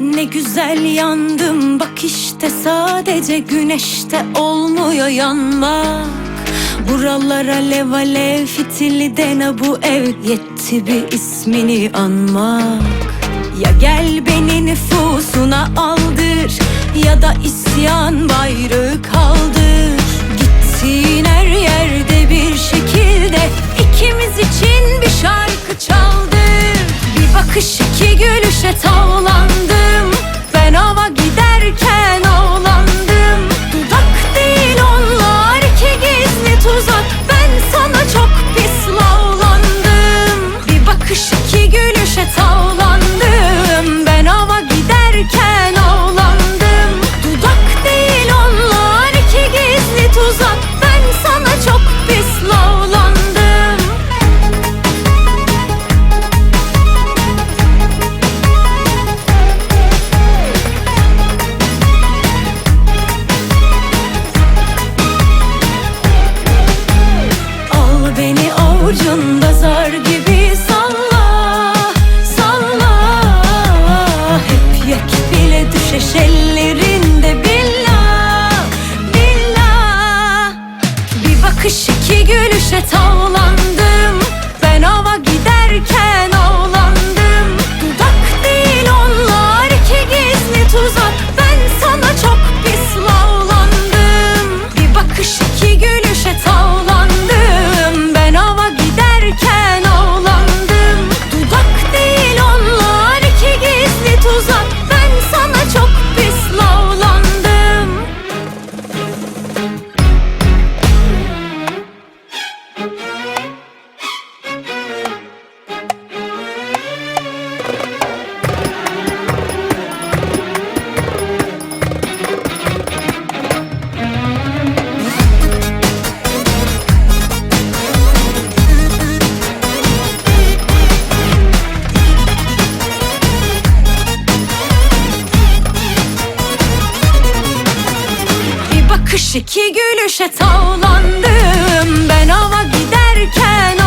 Ne güzel yandım bak işte sadece güneşte olmuyor yanmak. Buralara alev alev fitili dene bu ev yetti bir ismini anmak. Ya gel beni nüfusuna aldır ya da isyan bayrağı kaldır. Gittiğin her yerde bir şekilde ikimiz için bir şarkı çaldır. Bir bakış iki gülüşe tavlandım iki gülüşe Bir bakış iki gülüşe tavlandım. Ben hava giderken